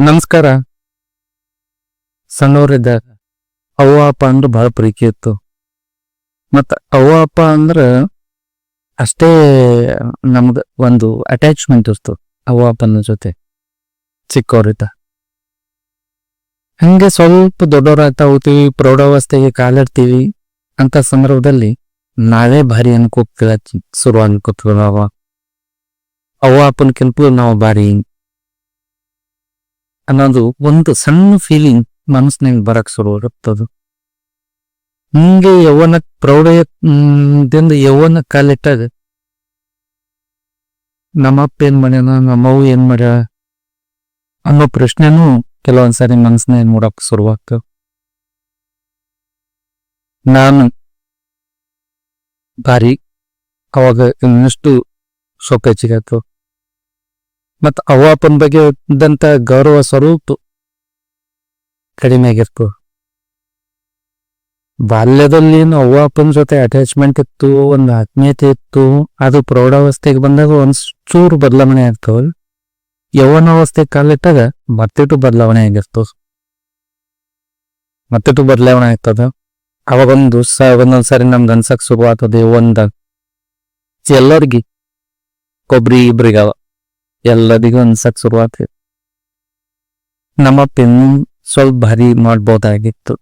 ನಮಸ್ಕಾರ. ಸಣ್ಣವರಿದ್ದಾಗ ಅವ್ವ, ಅಪ್ಪ ಅಂದ್ರೆ ಬಹಳ ಪ್ರೀತಿ ಇತ್ತು. ಮತ್ತ ಅವ್ವ, ಅಪ್ಪ ಅಂದ್ರ ಅಷ್ಟೇ ನಮ್ದು ಒಂದು ಅಟ್ಯಾಚ್ಮೆಂಟ್ ಇತ್ತು ಅವ್ವ, ಅಪ್ಪನ ಜೊತೆ ಚಿಕ್ಕವರಿದ್ದ ಹಂಗೆ ಸ್ವಲ್ಪ ದೊಡ್ಡವರಾಗ್ತಾ ಹೋಗ್ತೀವಿ ಪ್ರೌಢಾವಸ್ಥೆಗೆ ಕಾಲಿಡ್ತೀವಿ ಅಂತ ಸಂದರ್ಭದಲ್ಲಿ ನಾವೇ ಭಾರಿ ಅನ್ಕೋತೀವಿ ಶುರು ಅನ್ಕೋತೀವಿ ಅವ ಅವ್ವ, ಅಪ್ಪನ ಕೆಲ್ಪು ನಾವು ಭಾರಿ ಅನ್ನೋದು ಒಂದು ಸಣ್ಣ ಫೀಲಿಂಗ್ ಮನಸ್ಸಿನಾಗ ಬರಕ್ ಶುರು ಇರುತ್ತದು ಹಿಂಗೆ ಯೌವನ ಪ್ರೌಢದಿಂದ ಯೌವನ ಕಾಲಿಟ್ಟಾಗ ನಮ್ಮಪ್ಪ ಏನ್ ಮಾಡ್ಯಾನ ನಮ್ಮವ್ ಏನ್ ಮಾಡ್ಯಾಳ ಅನ್ನೋ ಪ್ರಶ್ನೆನೂ ಕೆಲವೊಂದ್ಸರಿ ಮನಸ್ಸಿನ ಮೂಡಕ್ ಶುರುವಾಗ್ತವ ನಾನು ಭಾರಿ ಅವಾಗ ಇನ್ನಷ್ಟು ಸೊಕ್ಕ ಹೆಚ್ಚಿಗಾಯ್ತು ಮತ್ತ ಅವ್ವ ಅಪ್ಪನ ಬಗ್ಗೆ ಇದ್ದಂತ ಗೌರವ ಸ್ವರೂಪ ಕಡಿಮೆ ಆಗಿರ್ತು ಬಾಲ್ಯದಲ್ಲಿ ಏನು ಅವ್ವ ಅಪ್ಪನ ಜೊತೆ ಅಟ್ಯಾಚ್ಮೆಂಟ್ ಇತ್ತು, ಒಂದು ಆತ್ಮೀಯತೆ ಇತ್ತು, ಅದು ಪ್ರೌಢಾವಸ್ಥೆಗೆ ಬಂದಾಗ ಒಂದ್ ಚೂರು ಬದಲಾವಣೆ ಆಗ್ತಾವ. ಯೌವನಾವಸ್ಥೆ ಕಾಲಿಟ್ಟಾಗ ಮತ್ತಿಟ್ಟು ಬದಲಾವಣೆ ಆಗಿರ್ತವ ಮತ್ತಿಟ್ಟು ಬದಲಾವಣೆ ಆಗ್ತದ. ಅವಾಗೊಂದು ಸ ಒಂದೊಂದ್ಸರಿ ನಮ್ದು ಅನ್ಸಕ್ ಶುರು ಆಗ್ತದೆ ಒಂದ ಎಲ್ಲರಿಗೆ, ಕೊಬ್ರಿ ಇಬ್ರಿಗವ ಎಲ್ಲರಿಗೂ ಅನ್ಸಕ್ ಶುರುವಾಗ್ತದೆ ನಮ್ಮ ಪೆನ್ ಸ್ವಲ್ಪ ಭಾರಿ ಮಾಡ್ಬೋದಾಗಿತ್ತು.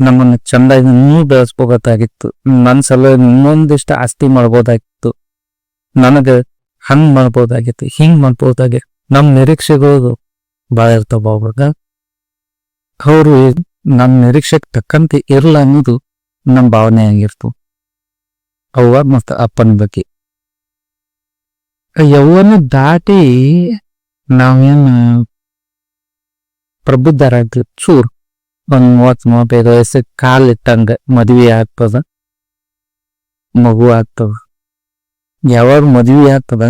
ನಮ್ಮನ್ನು ಚಂದ ಇನ್ನೂ ಬೆಳೆಸ್ಬೋದಾಗಿತ್ತು. ನನ್ನ ಸಲ ಇನ್ನೊಂದಿಷ್ಟು ಆಸ್ತಿ ಮಾಡ್ಬೋದಾಗಿತ್ತು. ನನಗೆ ಹಂಗ್ ಮಾಡ್ಬೋದಾಗಿತ್ತು, ಹಿಂಗ್ ಮಾಡ್ಬೋದಾಗಿತ್ತು. ನಮ್ಮ ನಿರೀಕ್ಷೆಗಳು ಬಾಳ ಇರ್ತಾವ ಅವಾಗ. ಅವರು ನಮ್ಮ ನಿರೀಕ್ಷೆಗೆ ತಕ್ಕಂತೆ ಇರಲ್ಲ ಅನ್ನೋದು ನಮ್ಮ ಭಾವನೆ ಆಗಿರ್ತು. ಅವ್ವ ಮತ್ತ ಅಪ್ಪನ ಬಗ್ಗೆ. ಯೌವನ ದಾಟಿ ನಾವೇನು, ಪ್ರಬುದ್ಧರಾಗ ಚೂರ್ ಒಂದ್ ಮೂವತ್ ಮೂವತ್ತೈದು ವಯಸ್ಸಿಗೆ ಕಾಲಿಟ್ಟಂಗ ಮದ್ವಿ ಆಗ್ತದ, ಮಗು ಆಗ್ತದ. ಯಾವಾಗ ಮದ್ವಿ ಆಗ್ತದ,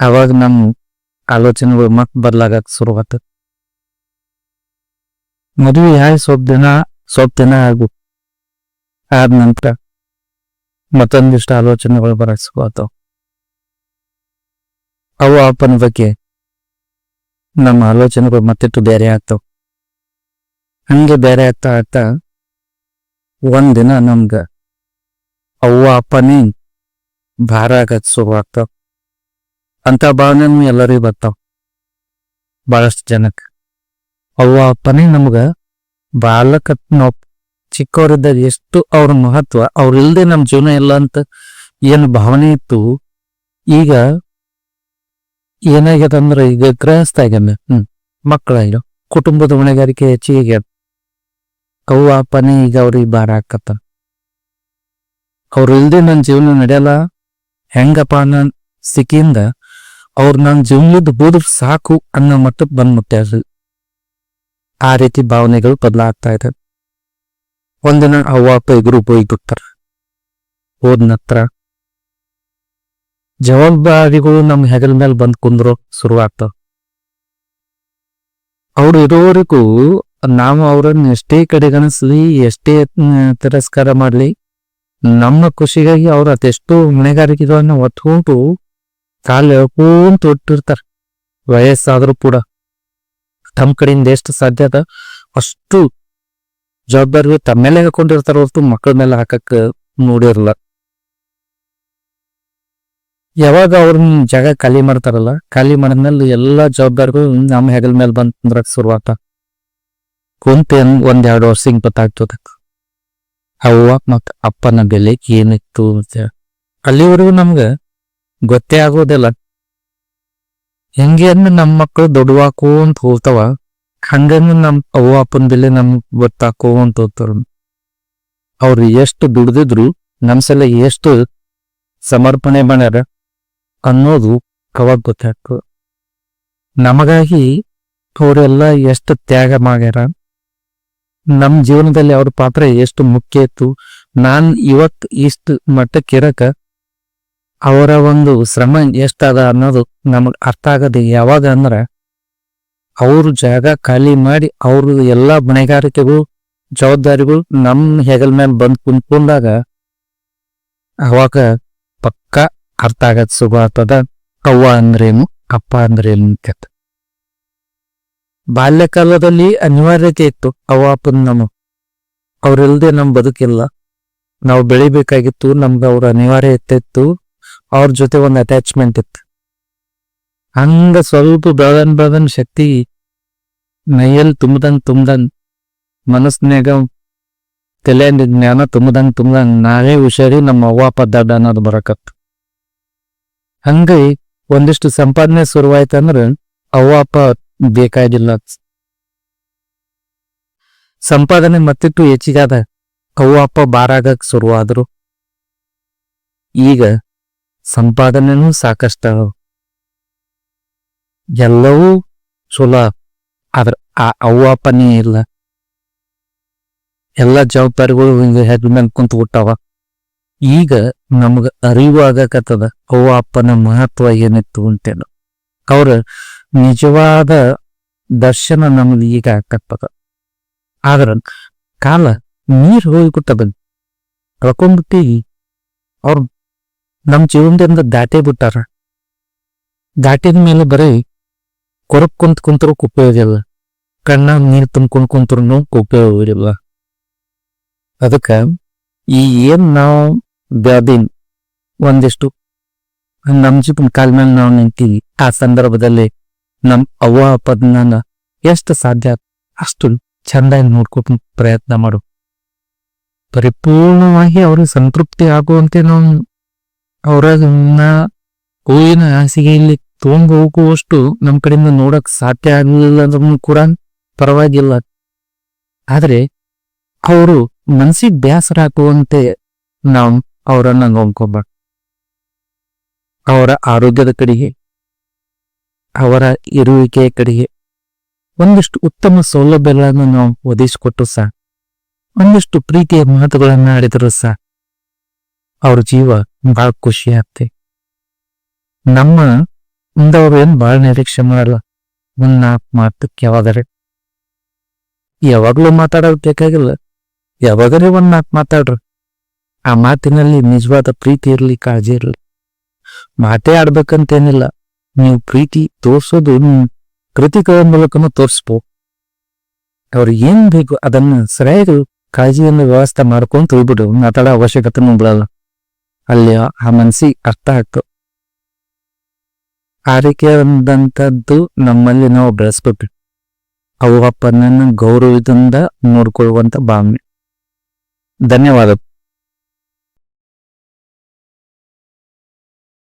ಅವಾಗ ನಮ್ ಆಲೋಚನೆಗಳು ಮತ್ ಬದಲಾಗಕ್ ಶುರು ಆಗ್ತದ ಮದ್ವಿ ಆಗಿ ಸ್ವಲ್ಪ ದಿನ ಸ್ವಲ್ಪ ದಿನ ಆಗು. ಆದ ನಂತರ ಮತ್ತೊಂದಿಷ್ಟು ಆಲೋಚನೆಗಳು ಬರಕ್ ಶುರುವಾಗ್ತಾವ ಅವು ಅಪ್ಪನ ಬಗ್ಗೆ ನಮ್ಮ ಆಲೋಚನೆಗಳು ಮತ್ತಿಟ್ಟು ಬೇರೆ ಆಗ್ತಾವ. ಹಂಗೆ ಬೇರೆ ಆಗ್ತಾ ಆಗ್ತಾ ಒಂದಿನ ನಮ್ಗ ಅವ್ವ ಅಪ್ಪನೇ ಭಾರ ಆಗತ್ ಶುರು ಆಗ್ತಾವ. ಅಂತ ಭಾವನೆನೂ ಎಲ್ಲರಿಗೂ ಬರ್ತಾವ. ಬಹಳಷ್ಟು ಜನಕ್ಕೆ ಅವ್ವ ಅಪ್ಪನೇ ನಮ್ಗ ಬಾಲಕ ನಾವು ಚಿಕ್ಕವರಿದ್ದಾಗ ಎಷ್ಟು ಅವ್ರ ಮಹತ್ವ ಅವ್ರ ನಮ್ಮ ನಮ್ ಜೀವನ ಇಲ್ಲ ಅಂತ ಏನು ಭಾವನೆ ಇತ್ತು, ಈಗ ಏನಾಗ್ಯದಂದ್ರ ಈಗ ಗೃಹಸ್ಥ ಆಗ್ಯಾನ, ಹ್ಮ್ ಮಕ್ಕಳಾಗ್ಯಾವ ಕುಟುಂಬದ ಹೊಣೆಗಾರಿಕೆ ಹೆಚ್ಚಿಗೆ ಅವ್ವ, ಅಪ್ಪನೇ ಈಗ ಅವ್ರಿಗೆ ಭಾರ ಹಾಕತ್ತ. ಅವ್ರ ಇಲ್ದೆ ನನ್ ಜೀವನ ನಡೆಯಲ್ಲ, ಹೆಂಗಪ್ಪ ಅನ್ನೋ ಸ್ಥಿತಿಯಿಂದ ಅವ್ರು ನನ್ನ ಜೀವನದ ಬೂದ್ರ ಸಾಕು ಅನ್ನೋ ಮಟ್ಟಕ್ಕೆ ಮುಟ್ಟ ಆ ರೀತಿ ಭಾವನೆಗಳು ಬದಲಾಗ್ತಾ ಇದೆ ಒಂದಿನ ಅವ್ವ, ಅಪ್ಪ ಇಬ್ರು ಹೋಗ್ಬಿಡ್ತಾರ ಹೋದ ನಂತರ ಜವಾಬ್ದಾರಿಗಳು ನಮ್ಮ ಹೆಗಲ ಮೇಲೆ ಬಂದು ಕುಂದ್ರು ಶುರುವಾಗ್ತಾವ ಅವ್ರು ಇರೋವರೆಗೂ ನಾವು ಅವ್ರನ್ನ ಎಷ್ಟೇ ಕಡೆಗಣಿಸ್ಲಿ, ಎಷ್ಟೇ ತಿರಸ್ಕಾರ ಮಾಡಲಿ, ನಮ್ಮ ಖುಷಿಗಾಗಿ ಅವ್ರ ಅದೆಷ್ಟು ಹೊಣೆಗಾರಿಕೆಗಳನ್ನ ಒತ್ಕೊಂಡು ಕಾಲು ಎಳ್ಕೊಂತ ಒಟ್ಟಿರ್ತಾರೆ ವಯಸ್ಸಾದರೂ ಕೂಡ. ತಮ್ಮ ಕಡೆಯಿಂದ ಎಷ್ಟು ಸಾಧ್ಯ ಅದ, ಅಷ್ಟು ಜವಾಬ್ದಾರಿ ತಮ್ಮ ಮೇಲೆ ಹಾಕೊಂಡಿರ್ತಾರ ಹೊರತು ಮಕ್ಕಳ ಮೇಲೆ ಹಾಕಕ್ಕೆ ನೋಡಿರಲ್ಲ ಯಾವಾಗ ಅವ್ರನ್ನ ಜಾಗ ಖಾಲಿ ಮಾಡ್ತಾರಲ್ಲ, ಖಾಲಿ ಮಾಡಿದ್ಮೇಲೆ ಎಲ್ಲಾ ಜವಾಬ್ದಾರಿಗಳು ನಮ್ಮ ಹೆಗಲ ಮೇಲೆ ಬಂದ್ ಶುರುವಾತ. ಕುಂತ ಒಂದ್ ಎರಡು ವರ್ಷ ಹಿಂಗ್ ಗೊತ್ತಾಗ್ತದ ಅವ್ವ ಮತ್ ಅಪ್ಪನ ಬೆಲೆ ಏನಿತ್ತು ಅಂತೇಳಿ ಅಲ್ಲಿವರೆಗೂ ನಮ್ಗ ಗೊತ್ತೇ ಆಗೋದಿಲ್ಲ. ಹೆಂಗೆ ಅಂದ್ರೆ ನಮ್ಮ ಮಕ್ಕಳು ದೊಡ್ಡವಾಕೋಂತ ಹೋಗ್ತಾವ. ಹಂಗೇನು ನಮ್ ಅವ್ವ ಅಪ್ಪನ ಬೆಲೆ ನಮ್ಗೆ ಗೊತ್ತಾಕೋ ಅಂತ ಹೋಗ್ತಾರ. ಅವ್ರು ಎಷ್ಟು ದುಡ್ದಿದ್ರು ನಮ್ಮ ಸಲ ಎಷ್ಟು ಸಮರ್ಪಣೆ ಮಾಡ್ಯಾರ. ಅನ್ನೋದು ಕವಾಗ ಗೊತ್ತಾಗ್ತದೆ ನಮಗಾಗಿ ಅವರೆಲ್ಲ ಎಷ್ಟು ತ್ಯಾಗ ಮಾಡ್ಯಾರ? ನಮ್ಮ ಜೀವನದಲ್ಲಿ ಅವ್ರ ಪಾತ್ರ ಎಷ್ಟು ಮುಖ್ಯ ಇತ್ತು? ನಾನ್ ಇವತ್ ಇಷ್ಟು ಮಟ್ಟಕ್ಕೆ ಇರಕ ಅವರ ಒಂದು ಶ್ರಮ ಎಷ್ಟದ ಅನ್ನೋದು ನಮಗ್ ಅರ್ಥ ಆಗದೆ ಯಾವಾಗ ಅಂದ್ರ ಅವ್ರ ಜಾಗ ಖಾಲಿ ಮಾಡಿ ಅವ್ರ ಎಲ್ಲಾ ಹೊಣೆಗಾರಿಕೆಗಳು ಜವಾಬ್ದಾರಿಗಳು ನಮ್ ಹೆಗಲ್ ಮೇಲೆ ಬಂದ್ ಕುಂತ್ಕೊಂಡಾಗ ಅವಾಗ ಪಕ್ಕ ಅರ್ಥ ಆಗತ್ ಸುಭ ಆಗ್ತದ? ಕವ್ವ ಅಂದ್ರೇನು? ಅಪ್ಪ ಅಂದ್ರೇನು ಅಂತ ಬಾಲ್ಯಕಾಲದಲ್ಲಿ ಅನಿವಾರ್ಯತೆ ಇತ್ತು. ಅವ್ವ, ಅಪ್ಪನ ನಮ್ಮ ಅವ್ರಿಲ್ದೆ ನಮ್ ಬದುಕಿಲ್ಲ. ನಾವು ಬೆಳಿಬೇಕಾಗಿತ್ತು. ನಮ್ಗೆ ಅವ್ರ ಅನಿವಾರ್ಯತೆ ಇತ್ತು. ಅವ್ರ ಜೊತೆ ಒಂದು ಅಟ್ಯಾಚ್ಮೆಂಟ್ ಇತ್ತು. ಹಂಗ ಸ್ವಲ್ಪ ಬೆಳದನ್ ಬೆಳದನ್ ಶಕ್ತಿ ನೈಯಲ್ಲಿ ತುಂಬದಂಗ್ ತುಂಬದಂಗ್ ಮನಸ್ನಾಗ ತಲೆ ಜ್ಞಾನ ತುಂಬದಂಗ್ ತುಂಬದಂಗ್ ನಾವೇ ಹುಷಾರಿ ನಮ್ಮ ಅವ್ವ, ಅಪ್ಪ, ದಡ್ಡ ಅನ್ನೋದು ಬರಕತ್. ಹಂಗೆ ಒಂದಿಷ್ಟು ಸಂಪಾದನೆ ಶುರುವಾಯ್ತಂದ್ರ ಅವ್ವ, ಅಪ್ಪ ಬೇಕಾಗಿಲ್ಲ. ಸಂಪಾದನೆ ಮತ್ತಿಟ್ಟು ಹೆಚ್ಚಿಗಾದ ಅವ್ವ, ಅಪ್ಪ ಬಾರಾಗಕ್ ಶುರುವಾದ್ರು. ಈಗ ಸಂಪಾದನೆನೂ ಸಾಕಷ್ಟ ಎಲ್ಲವೂ ಚಲೋ ಆದ್ರ ಆ ಅವ್ವ, ಅಪ್ಪನೇ ಇಲ್ಲ. ಎಲ್ಲ ಜವಾಬ್ದಾರಿಗಳು ಹೆಡ್ ಮೇಲೆ ಕುಂತು ಬಿಟ್ಟಾವ ಈಗ ನಮ್ಗ ಅರಿವು ಆಗಕತ್ತದ ಅವ್ವ ಅಪ್ಪನ ಮಹತ್ವ ಏನಿತ್ತು? ಅಂತೇನು ಅವ್ರ ನಿಜವಾದ ದರ್ಶನ ನಮ್ಗೆ ಈಗ ಆಕತ್ತದ ಆದ್ರ ಕಾಲ ನೀರ್ ಹೋಗ್ಬಿಟ್ಟ ಬಂದ್ ಕಳ್ಕೊಂಡ್ಬಿಟ್ಟಿ ಅವ್ರ ನಮ್ ಜೀವನದಿಂದ ದಾಟೇ ಬಿಟ್ಟಾರ. ದಾಟಿದ ಮೇಲೆ ಬರೀ ಕೊರಕ್ ಕುಂತ್ ಕುಂತರು ಉಪಯೋಗ ಇಲ್ಲ ಕಣ್ಣಾಗ ನೀರ್ ತುಂಬ್ಕೊಂಡ್ ಕುಂತ್ರು ಉಪಯೋಗ ಅದಕ್ಕ ಈ ಏನ್ ನಾವು ಬೆಳ್ದೀನ್ ಒಂದಿಷ್ಟು. ನಮ್ಮ ಜೀವನ ಕಾಲ ಮೇಲೆ ನಾವು ನಿಂತೀವಿ. ಆ ಸಂದರ್ಭದಲ್ಲಿ ನಮ್ಮ ಅವ್ವ ಅಪ್ಪದನ್ನ ಎಷ್ಟು ಸಾಧ್ಯ ಅಷ್ಟು ಚಂದ ನೋಡ್ಕೊಟ್ ಪ್ರಯತ್ನ ಮಾಡು. ಪರಿಪೂರ್ಣವಾಗಿ ಅವ್ರಿಗೆ ಸಂತೃಪ್ತಿ ಆಗುವಂತೆ ನಾವು ಅವರನ್ನ ಹೂವಿನ ಹಾಸಿಗೆಯಲ್ಲಿ ತಗೊಂಡ್ ಹೋಗುವಷ್ಟು ನಮ್ಮ ಕಡೆಯಿಂದ ನೋಡಕ್ ಸಾಧ್ಯ ಆಗಲಿಲ್ಲ ಅಂದ್ರೂ ಕೂಡ ಪರವಾಗಿಲ್ಲ. ಆದ್ರೆ ಅವರು ಮನ್ಸಿಗೆ ಬೇಸರ ಹಾಕುವಂತೆ ನಾವು ಅವರನ್ನ ನೋಡ್ಕೋಬಾರ್ದು ಅವರ ಆರೋಗ್ಯದ ಕಡೆಗೆ, ಅವರ ಇರುವಿಕೆಯ ಕಡೆಗೆ ಒಂದಿಷ್ಟು ಉತ್ತಮ ಸೌಲಭ್ಯಗಳನ್ನು ನಾವು ಒದಗಿಸಿಕೊಟ್ಟು ಸಹ ಒಂದಿಷ್ಟು ಪ್ರೀತಿಯ ಮಾತುಗಳನ್ನು ಆಡಿದ್ರು ಸಹ ಅವ್ರ ಜೀವ ಬಹಳ ಖುಷಿ ಆಗ್ತೆ. ನಮ್ಮ ಮುಂದವ್ರು ಏನು ಬಹಳ ನಿರೀಕ್ಷೆ ಮಾಡಲ್ಲ. ಒಂದ್ ನಾಲ್ಕು ಮಾತಕ್ಕೆ ಯಾವಾಗಾರೆ. ಯಾವಾಗಲೂ ಮಾತಾಡೋದು ಬೇಕಾಗಿಲ್ಲ. ಯಾವಾಗರೇ ಒಂದ್ ನಾಲ್ಕು ಮಾತಾಡ್ರಿ. ಆ ಮಾತಿನಲ್ಲಿ ನಿಜವಾದ ಪ್ರೀತಿ ಇರಲಿ, ಕಾಳಜಿ ಇರಲಿ. ಮಾತೇ ಆಡ್ಬೇಕಂತೇನಿಲ್ಲ. ನೀವು ಪ್ರೀತಿ ತೋರಿಸೋದು ಕೃತಿಗಳ ಮೂಲಕನೂ ತೋರಿಸ್ಬೋ. ಅವ್ರಿಗೆ ಏನ್ ಬೇಕು ಅದನ್ನ ಸರಿಯಾಗಿ ಕಾಳಜಿಯನ್ನು ವ್ಯವಸ್ಥೆ ಮಾಡ್ಕೊಂತ ಹೋಗ್ಬಿಡು ಮಾತಾಡೋ ಅವಶ್ಯಕತೆನೂ ಬಿಡಲ್ಲ ಅಲ್ಲಿ ಆ ಮನಸ್ಸಿಗೆ ಅರ್ಥ ಆಗ್ತು ಆರೈಕೆ ಅಂದಂಥದ್ದು ನಮ್ಮಲ್ಲಿ ನಾವು ಬೆಳೆಸ್ಬೇಕು. ಅವು ಅಪ್ಪನನ್ನು ಗೌರವದಿಂದ ನೋಡ್ಕೊಳ್ಳುವಂತ ಭಾವನೆ. ಧನ್ಯವಾದ